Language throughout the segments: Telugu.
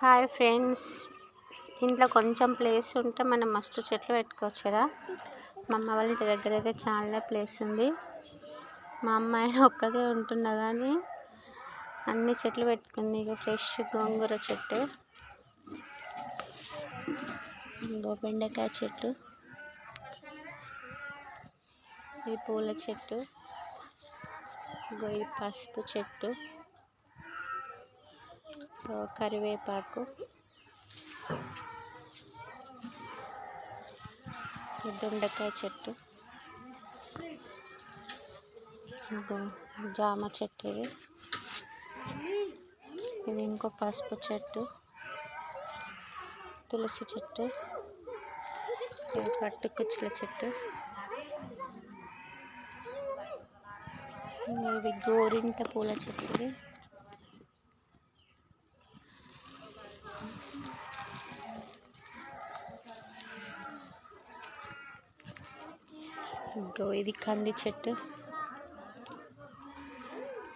Hi friends. ఇంట్లో కొంచెం ప్లేస్ ఉంటే మనం మస్తు చెట్లు పెట్టుకోవచ్చు కదా. మా అమ్మ వాళ్ళ ఇంటి దగ్గర అయితే చాలా ప్లేస్ ఉంది. మా అమ్మాయి ఒక్కదే ఉంటున్నా కానీ అన్ని చెట్లు పెట్టుకుంది. ఇక ఫ్రెష్ గోంగూర చెట్టు. ఇంకో బెండకాయ చెట్టు. ఇది పూల చెట్టు. ఇగో ఇది పసుపు చెట్టు. కరివేపాకు. దొండకాయ చెట్టు. జామ చెట్టు ఇది. ఇది ఇంకో పసుపు చెట్టు. తులసి చెట్టు. ఇది పట్టు కుచ్చుల చెట్టు. ఇవి గోరింట పూల చెట్టు ఇంకో ఇది కంది చెట్టు.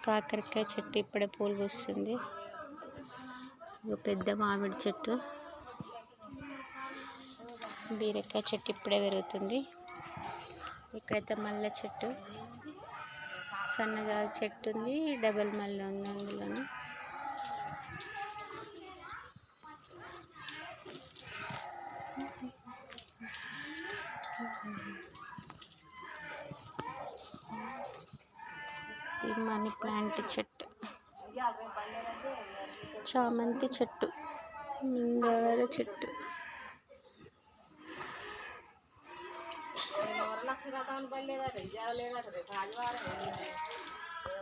కాకరకాయ చెట్టు ఇప్పుడే పూలు పూస్తుంది ఇంకో పెద్ద మామిడి చెట్టు. బీరకాయ చెట్టు ఇప్పుడే పెరుగుతుంది. ఇక్కడైతే మల్లె చెట్టు. సన్నగా చెట్టు ఉంది డబల్ మల్లె ఉంది అందులోనే. ఇది మనీ ప్లాంట్ చెట్టు. చామంతి చెట్టు. ముంగార చెట్టు.